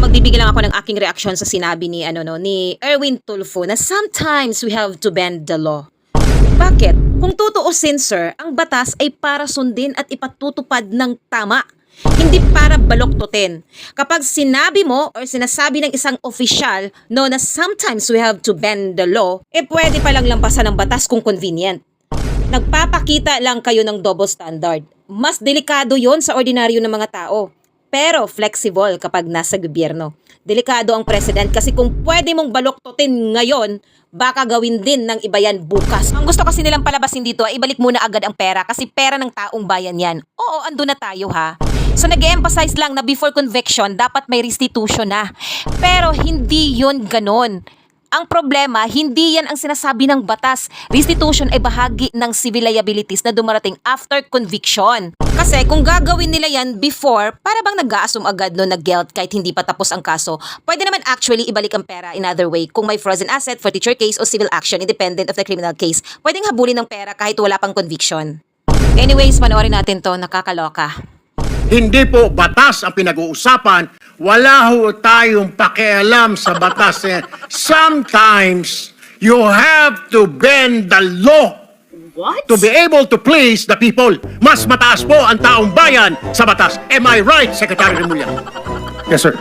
magbibigay lang ako ng aking reaksyon sa sinabi ni ano no ni Erwin Tulfo na sometimes we have to bend the law. Bakit? Kung tutuusin sir, ang batas ay para sundin at ipatutupad ng tama. Hindi para baloktutin. Kapag sinabi mo or sinasabi ng isang opisyal no na sometimes we have to bend the law, eh pwede palang lampasan ng batas kung convenient. Nagpapakita lang kayo ng double standard. Mas delikado yon sa ordinaryo ng mga tao. Pero flexible kapag nasa gobyerno. Delikado ang president kasi kung pwede mong baloktotin ngayon, baka gawin din ng iba yan bukas. Ang gusto kasi nilang palabasin dito ay ibalik muna agad ang pera kasi pera ng taong bayan yan. Oo, ando na tayo ha. So nag emphasize lang na before conviction, dapat may restitution na. Pero hindi yun ganon. Ang problema, hindi yan ang sinasabi ng batas. Restitution ay bahagi ng civil liabilities na dumarating after conviction. Kasi kung gagawin nila yan before, para bang nag-a-assume agad no na guilt kahit hindi pa tapos ang kaso, pwede naman actually ibalik ang pera in other way kung may frozen asset, forfeiture case o civil action independent of the criminal case. Pwedeng habulin ng pera kahit wala pang conviction. Anyways, panoorin natin to, nakakaloka. Hindi po batas ang pinag-uusapan. Wala ho tayong pakialam sa batas. Eh, Sometimes, you have to bend the law What? to be able to please the people. Mas mataas po ang taong bayan sa batas. Am I right, Secretary Remulla? Yes, sir.